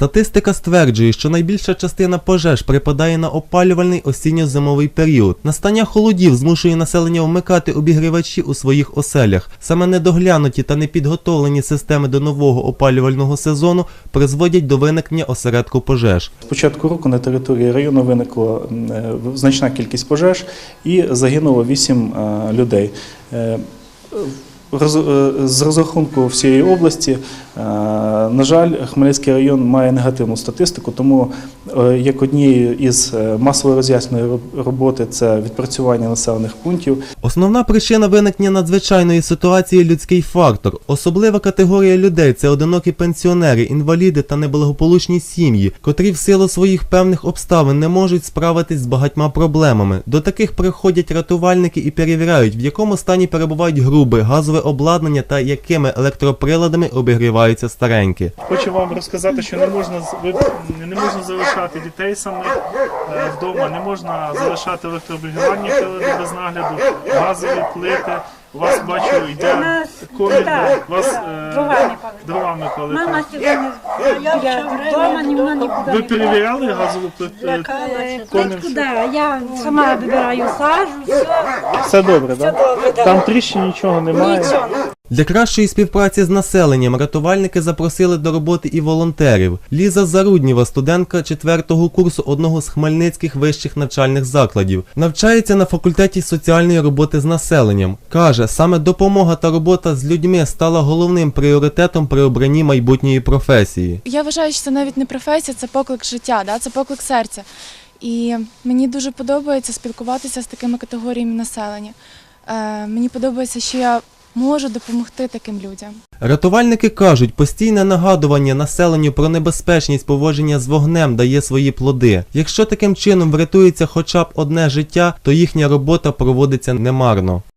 Статистика стверджує, що найбільша частина пожеж припадає на опалювальний осінньо-зимовий період. Настання холодів змушує населення вмикати обігрівачі у своїх оселях. Саме недоглянуті та непідготовлені системи до нового опалювального сезону призводять до виникнення осередку пожеж. З початку року на території району виникла е, значна кількість пожеж і загинуло 8 е, людей. Е, З розрахунку всієї області, е, на жаль, Хмельницький район має негативну статистику, тому як однією із е, масово роз'ясненої роботи це відпрацювання населених пунктів. Основна причина виникнення надзвичайної ситуації людський фактор. Особлива категорія людей це одинокі пенсіонери, інваліди та неблагополучні сім'ї, котрі в силу своїх певних обставин не можуть справитись з багатьма проблемами. До таких приходять рятувальники і перевіряють, в якому стані перебувають груби, газове обладнання та якими електроприладами обігріваються старенькі. Хочу вам розказати, що не можна не можна залишати дітей самих е, вдома, не можна залишати електрообігрівання прилади без нагляду, газові плити. У вас бачу йде у вас е, Дровами палить. коли. Мама сьогодні вдома ніхто нікуди Ви перевіряли газову плиту? Плитку, я сама вибираю сажу, все, Все добре, так? Там тріщин нічого немає. Для кращої співпраці з населенням рятувальники запросили до роботи і волонтерів. Ліза Зарудніва, студентка четвертого курсу одного з хмельницьких вищих навчальних закладів, навчається на факультеті соціальної роботи з населенням. Каже, саме допомога та робота з людьми стала головним пріоритетом при обранні майбутньої професії. Я вважаю, що це навіть не професія, це поклик життя, да? це поклик серця. І мені дуже подобається спілкуватися з такими категоріями населення. Е, мені подобається, що я можу допомогти таким людям. Рятувальники кажуть, постійне нагадування населенню про небезпечність поводження з вогнем дає свої плоди. Якщо таким чином врятується хоча б одне життя, то їхня робота проводиться немарно.